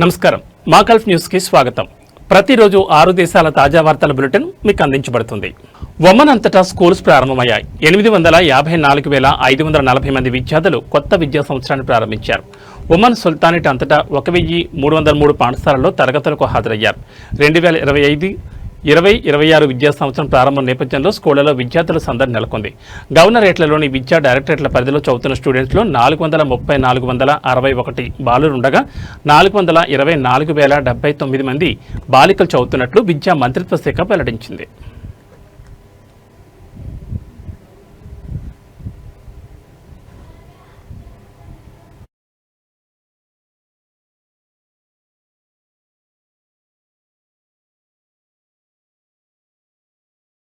నమస్కారం. మాకల్ఫ్ న్యూస్కి స్వాగతం. ప్రతిరోజు ఆరు దేశాల తాజా వార్తల బులెటిన్ మీకు అందించబడుతుంది. ఒమన్ అంతటా స్కూల్స్ ప్రారంభమయ్యాయి. ఎనిమిది వందల యాభై నాలుగు వేల ఐదు వందల నలభై మంది విద్యార్థులు కొత్త విద్యా సంవత్సరాన్ని ప్రారంభించారు. ఒమన్ సుల్తానేట్ అంతటా ఒక వెయ్యి మూడు వందల మూడు పాఠశాలల్లో తరగతులకు హాజరయ్యారు. రెండు వేల ఇరవై ఐదు ఇరవై ఇరవై ఆరు విద్యా సంవత్సరం ప్రారంభం నేపథ్యంలో స్కూళ్ళలో విద్యార్థుల సందడి నెలకొంది. గవర్నరేట్లలోని విద్యా డైరెక్టరేట్ల పరిధిలో చదువుతున్న స్టూడెంట్స్లో నాలుగు వందల ముప్పై నాలుగు వందల అరవై ఒకటి బాలురుండగా నాలుగు వందల ఇరవై నాలుగు వేల డెబ్బై తొమ్మిది మంది బాలికలు చదువుతున్నట్లు విద్యా మంత్రిత్వ శాఖ వెల్లడించింది.